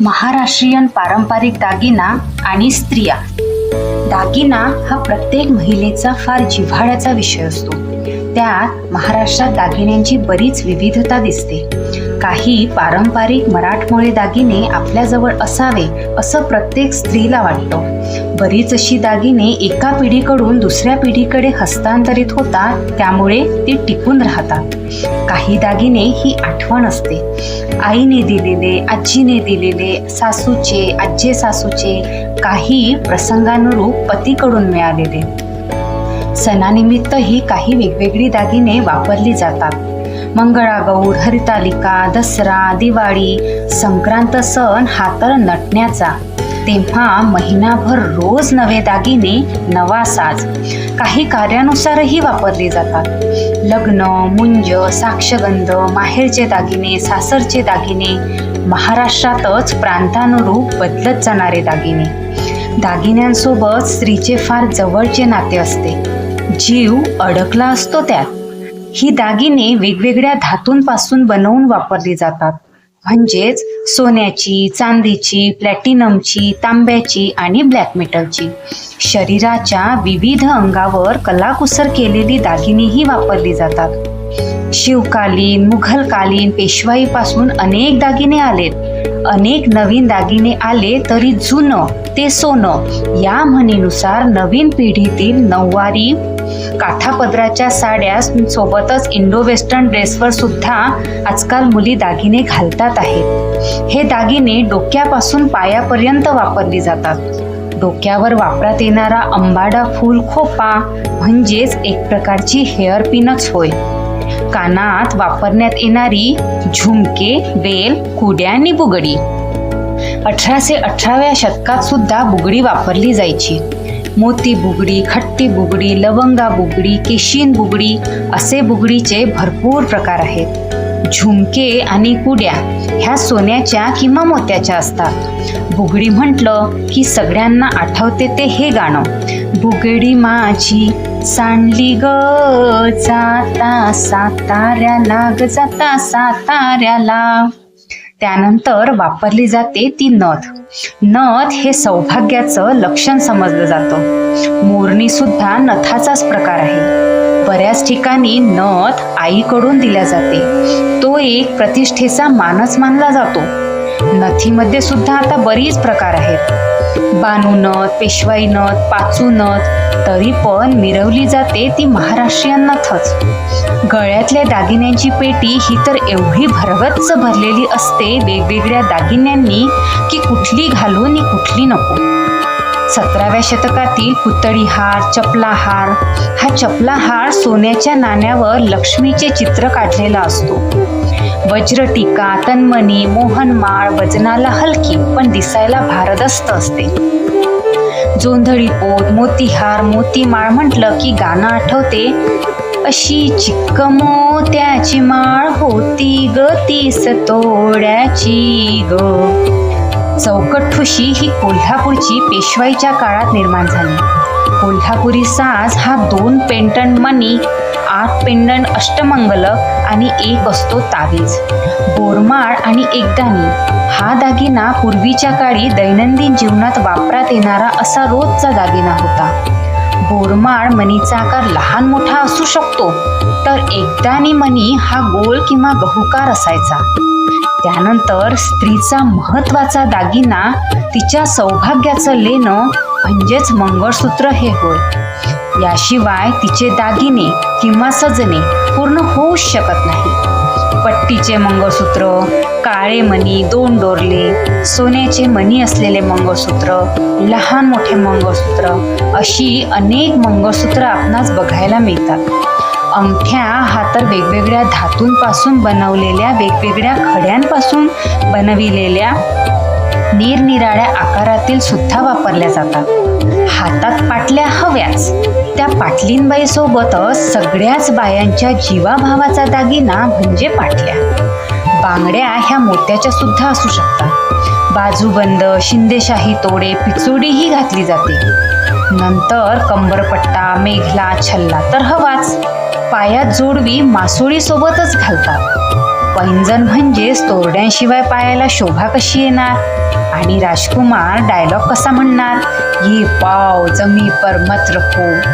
महाराष्ट्रीयन पारंपरिक दागिना आणि स्त्रिया. दागिना हा प्रत्येक महिलेचा फार जिव्हाळ्याचा विषय असतो. त्यात महाराष्ट्रात दागिन्यांची बरीच विविधता दिसते. काही पारंपरिक मराठमोळे दागिने आपल्याजवळ असावे असं प्रत्येक स्त्रीला वाटतं. बरीच अशी दागिने एका पिढीकडून दुसऱ्या पिढीकडे हस्तांतरित होतात त्यामुळे ती टिकून राहतात. काही दागिने ही आठवण असते. आईने दिलेले आजीने दिलेले सासूचे आजे सासूचे काही प्रसंगानुरूप पतीकडून मिळालेले. सणानिमित्तही काही वेगवेगळी दागिने वापरली जातात. मंगळागौर हरितालिका दसरा दिवाळी संक्रांत सण हा तर नटण्याचा. तेव्हा महिनाभर रोज नवे दागिने नवा साज. काही कार्यानुसारही वापरले जातात. लग्न मुंज साक्षगंध माहेरचे दागिने सासरचे दागिने महाराष्ट्रातच प्रांतानुरूप बदलत जाणारे दागिने. दागिन्यांसोबत स्त्रीचे फार जवळचे नाते असते. जीव अडकला असतो त्यात. ही दागिने वेगवेगळ्या धातूंपासून बनवून वापरली जातात. म्हणजेच सोन्याची चांदीची प्लॅटिनमची तांब्याची आणि ब्लॅक मेटलची. शरीराच्या विविध अंगावर कलाकुसर केलेली दागिनेही वापरली जातात. शिवकालीन मुघलकालीन पेशवाईपासून अनेक दागिने आलेत. अनेक नवीन दागिने आले तरी जुनं ते सोनं या म्हणीनुसार नवीन पिढीतील नऊवारी काठापदराच्या साड्या सोबतच इंडो वेस्टर्न ड्रेसवर सुद्धा आजकाल मुली दागिने घालतात आहेत. हे दागिने डोक्यापासून पायापर्यंत वापरली जातात. डोक्यावर वापरात येणारा अंबाडा फूल खोपा म्हणजेच एक प्रकारची हेअर पिनच होय. कानात वापरण्यात येणारी झुमके वेल कुड्या आणि बुगडी. अठराशे अठराव्या शतकात सुद्धा बुगडी वापरली जायची. मोती बुगडी खट्टी बुगडी लवंगा बुगडी केशीन बुगडी असे बुगडीचे भरपूर प्रकार आहेत. झुमके आणि कुड्या ह्या सोन्याच्या किंवा मोत्याच्या असतात. बुगडी म्हटलं की सगळ्यांना आठवते ते हे गाणं. बुगडी माझी सांडली ग जाता साताऱ्याला ग जाता साताऱ्याला. त्यानंतर वापरली जाते ती नथ. नथ हे सौभाग्याचं लक्षण समजलं जातं. मोरणी सुद्धा नथाचाच प्रकार आहे. बऱ्याच ठिकाणी नथ आईकडून दिल्या जाते. तो एक प्रतिष्ठेचा मानच मानला जातो. नथीमध्ये सुद्धा आता बरीच प्रकार आहेत. बानू नथ पेशवाई नथ पाचू नथ तरी पण मिरवली जाते ती महाराष्ट्रीयन नथच. गळ्यातल्या दागिन्यांची पेटी ही तर एवढी भरगच्च भरलेली असते वेगवेगळ्या दागिन्यांनी की कुठली घालून कुठली नको. सतराव्या शतकातील पुतळी हार चपला हार हा चपला हार सोन्याच्या नाण्यावर लक्ष्मीचे चित्र काढलेला असतो. वज्र टीका तन्मणी मोहनमाळ वजनाला हलकी पण दिसायला भारदस्त असते. जोंधळी पोत मोतीहार मोतीमाळ म्हटलं की गाणं आठवते. अशी चिक्क मोत्याची माळ होती ग तीस तोड्याची ग. चौकट ठुशी ही कोल्हापूरची पेशवाईच्या काळात निर्माण झाली. कोल्हापुरी साज हा दोन पेंटंट मणी आठ पेंडंट अष्टमंगल आणि एक असतो तावीज बोरमाळ आणि एकदानी हा दागिना पूर्वीच्या काळी दैनंदिन जीवनात वापरात येणारा असा रोजचा दागिना होता. बोरमाळ मणीचा आकार लहान मोठा असू शकतो तर एकदानी मणी हा गोल किंवा गहुकार असायचा. त्यानंतर स्त्रीचा महत्त्वाचा दागिना तिच्या सौभाग्याचं लेणं म्हणजेच मंगळसूत्र हे होय. याशिवाय तिचे दागिने किंवा सजणे पूर्ण होऊच शकत नाही. पट्टीचे मंगळसूत्र काळे मणी दोन डोरले सोन्याचे मणी असलेले मंगळसूत्र लहान मोठे मंगळसूत्र अशी अनेक मंगळसूत्र आपणास बघायला मिळतात. अंगठ्या हा तर वेगवेगळ्या धातूंपासून बनवलेल्या वेगवेगळ्या खड्यांपासून बनविलेल्या निरनिराळ्या आकारातील सुद्धा वापरल्या जातात. हातात पाटल्या हव्याच. त्या पाटलींबाईसोबतच सगळ्याच बायांच्या जीवाभावाचा दागिना म्हणजे पाटल्या. बांगड्या ह्या मोत्याच्या सुद्धा असू शकतात. बाजूबंद शिंदेशाही तोडे पिचोडीही घातली जाते. नंतर कंबरपट्टा मेघला छल्ला तर हवाच. पायात जोडवी मासुळीसोबतच घालतात. पैंजण म्हणजेच तोरड्यांशिवाय पायाला शोभा कशी येणार? आणि राजकुमार डायलॉग कसा म्हणणार? ये पाव जमी पर मत रखो.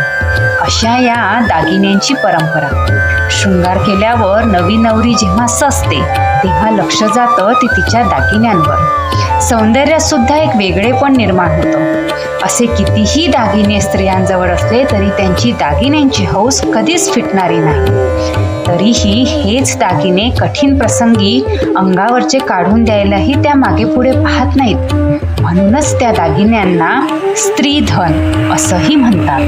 अशा या दागिन्यांची परंपरा. शृंगार केल्यावर नवी नवरी जेव्हा सजते तेव्हा लक्ष जातं ती तिच्या दागिन्यांवर. सौंदर्यात सुद्धा एक वेगळेपण निर्माण होतं. असे कितीही दागिने स्त्रियांजवळ असले तरी त्यांची दागिन्यांची हौस कधीच फिटणारी नाही. तरीही हेच दागिने कठीण प्रसंगी अंगावरचे काढून द्यायलाही त्या मागे पुढे पाहत नाहीत. म्हणूनच त्या दागिन्यांना स्त्रीधन असंही म्हणतात.